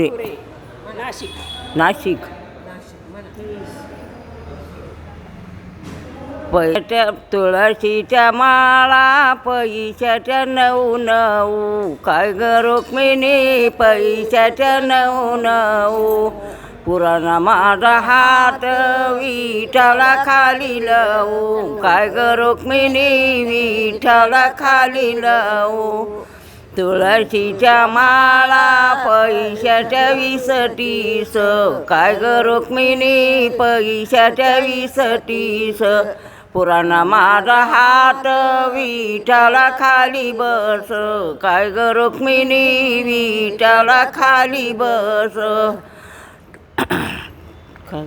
नाशिक. नाशिक. तुळशीच्या माळा पैशाच्या नऊ नऊ. काय ग रुक्मिणी पैशाच्या नऊ नऊ. पुराणा माझा हात विठाला खाली लवू. काय ग रुक्मिणी विठाला खाली लवू. तुळशीच्या माळा पैशाच्या विसटीस काय ग रुक्मिणी पैशाच्या विसटीस पुराणा माझा हात विठाला खाली बस. काय ग रुक्मिणी विठाला खाली बस. काय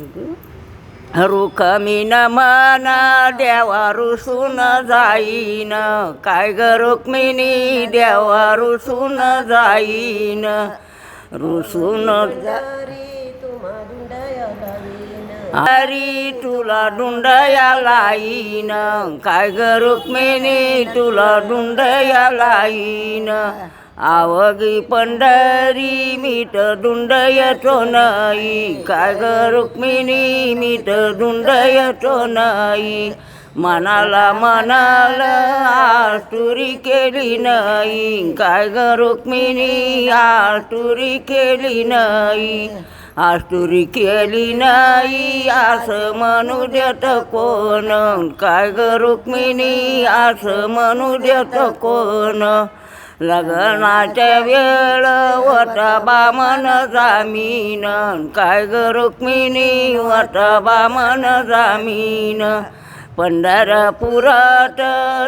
रुख रुखमीन मन देवा रुसून जाईन. काय ग रुक्मिणी देवा रुसून जाईन. रुसून अरी तुला डुंडया लाईन. काय ग रुक्मिणी तुला डुंडया लाईन. आवगी पंढरी मीठ डुंडयचो नाही काय ग रुक्मिणी मीठ डुंडयचो नाही मनाला मनाला आतुरी केली नाही काय ग रुक्मिणी आतुरी केली नाही आतुरी केली नाही असं म्हणू देत कोण? काय ग रुक्मिणी असं म्हणू देत कोण? लग्नाच्या वेळ वटा बामन जामीन. काय ग रुक्मिणी वटा बामन जामीन. पंढरपुरात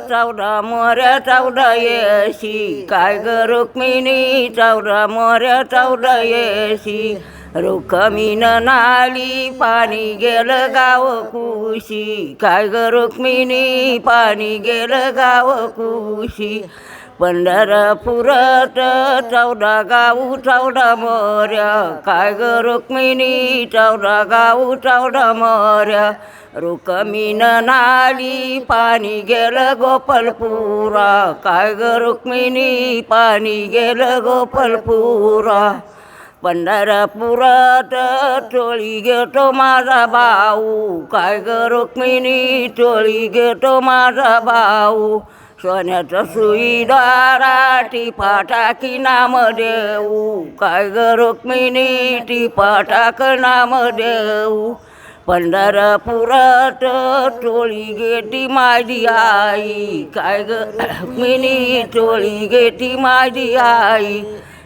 चौदा मोऱ्या चौदा येशी. काय ग रुक्मिणी चौदा मोऱ्या चौदा येशी. रुक्मिण नाली पाणी गेलं गाव कुशी. काय ग रुक्मिणी पाणी गेलं गाव कुशी. पंढरपुरात चौदा गाऊ चौदा मोऱ्या काय ग रुक्मिणी चौदा गाऊ चौदा मोऱ्या रुक्मिण नाली पाणी गेलं गोपलपुरा. काय ग रुक्मिणी पाणी गेलं गोपलपुरा. पंढरपुरात टोळी घेतो माझा भाऊ. काय ग रुक्मिणी टोळी घेतो माझा भाऊ. सोन्याचं सुईदारा टिपा टाकी नाम देऊ. काय ग रुक्मिणी टिपाटाक नाम देऊ. पंढरपुरात टोळी गेटी माझी आई. काय ग रुक्मिणी टोळी गेटी माझी आई.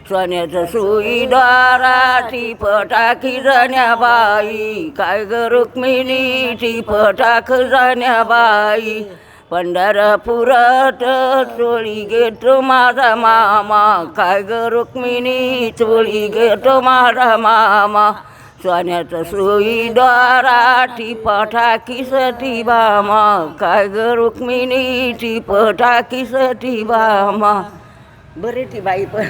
सोन्याचं सुईदारा टिप टाकी जाण्याबाई. काय ग रुक्मिणी टिप टाक जाण्याबाई. पंढरपुरात चोळी घेतो माझा मामा. काय ग रुक्मिणी चोळी घेतो माझा मामा. सोन्याचं सुईदारा टिपा सती बामा काय ग रुक्मिणी टिप बामा बरी ती बाई पण.